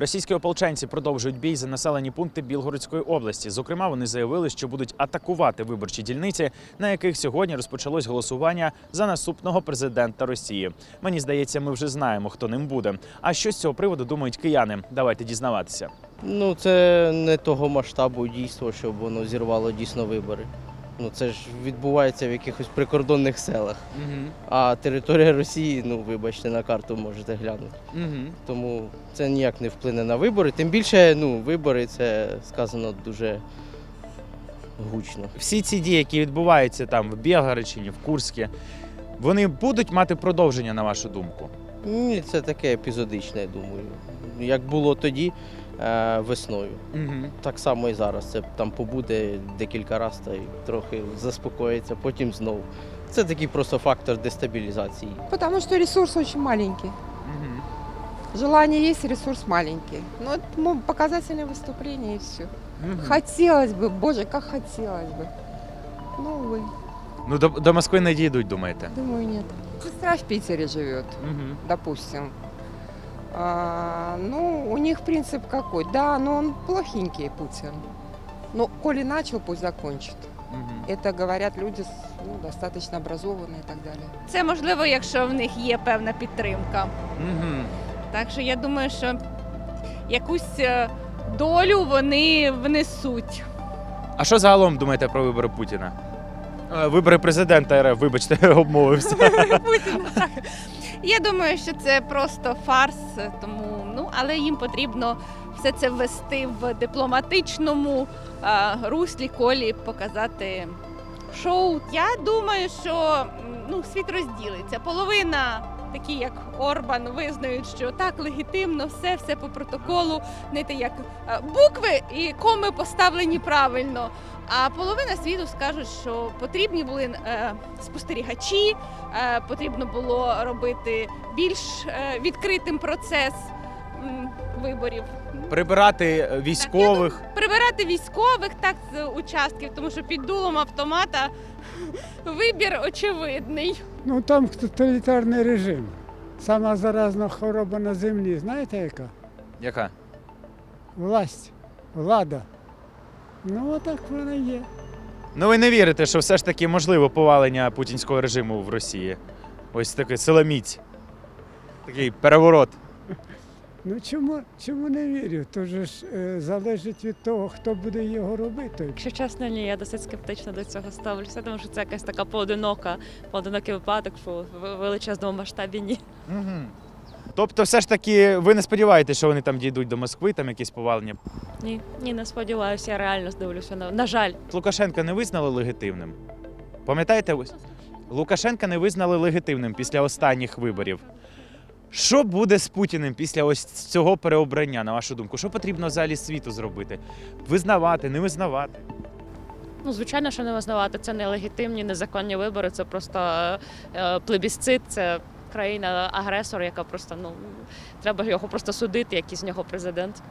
Російські ополченці продовжують бій за населені пункти Білгородської області. Зокрема, вони заявили, що будуть атакувати виборчі дільниці, на яких сьогодні розпочалось голосування за наступного президента Росії. Мені здається, ми вже знаємо, хто ним буде. А що з цього приводу думають кияни? Давайте дізнаватися. Ну, це не того масштабу дійство, щоб воно зірвало дійсно вибори. Ну, це ж відбувається в якихось прикордонних селах. А територія Росії, ну вибачте, на карту можете глянути. Тому це ніяк не вплине на вибори. Тим більше, ну, вибори це сказано дуже гучно. Всі ці дії, які відбуваються там в Білгородщині, в Курську, вони будуть мати продовження, на вашу думку. Ні, це таке епізодичне, я думаю. Як було тоді е, весною. Так само і зараз. Це там побуде декілька разів та й трохи заспокоїться, потім знову. Це такий просто фактор дестабілізації. Потому что ресурс очень маленький. Желание есть, ресурс маленький. Ну, это ну, показательное выступление и все. Хотелось бы, боже, как хотелось бы. Ну, увы, Ну, до, до Москви не дійдуть, думаєте? думаю, нет. Сестра в Питере живет, допустим. А, ну, у них принцип какой? Да, но он плохенький, Путин. Но коли начал, пусть закончит. Это говорят люди с- ну, достаточно образованные и так далее. Це можливо, якщо в них є певна підтримка. Так що я думаю, що якусь е, долю вони внесуть. А що загалом думаєте про вибори Путіна? Вибори президента РФ, вибачте, обмовився. Путіна, так. Я думаю, що це просто фарс, тому ну але їм потрібно все це ввести в дипломатичному а, руслі, колі показати шоу. Я думаю, що ну, світ розділиться. Половина. Такі як Орбан визнають, що так легітимно, все, все по протоколу, знаєте, як е, букви і коми поставлені правильно. А половина світу скажуть, що потрібні були е, спостерігачі, е, потрібно було робити більш е, відкритим процес м, виборів. Прибирати е, військових. Прибирати військових так з участків, тому що під дулом автомата вибір очевидний. Ну там тоталітарний режим. Сама заразна хвороба на землі. Знаєте яка? Яка? Власть, влада. Ну отак вона є. Ну ви не вірите, що все ж таки можливо повалення путінського режиму в Росії. Ось такий силоміць. Такий переворот. Ну чому, чому не вірю? То ж е, залежить від того, хто буде його робити. Якщо чесно, ні, я досить скептично до цього ставлюся, тому що це якась така поодинока, поодинокий випадок, що в величезному масштабі ні. Угу. Тобто, все ж таки, ви не сподіваєтеся, що вони там дійдуть до Москви, там якісь повалення. Ні, ні, не сподіваюся, я реально здивлюся. На, на жаль, Лукашенка не визнали легітимним. Пам'ятаєте, Лукашенка не визнали легітимним після останніх виборів. Що буде з Путіним після ось цього переобрання, на вашу думку? Що потрібно взагалі світу зробити? Визнавати, не визнавати? ну звичайно, що не визнавати. Це нелегітимні, незаконні вибори. Це просто е, е, плебісцит, це країна-агресор, яка просто ну треба його просто судити, який з нього президент.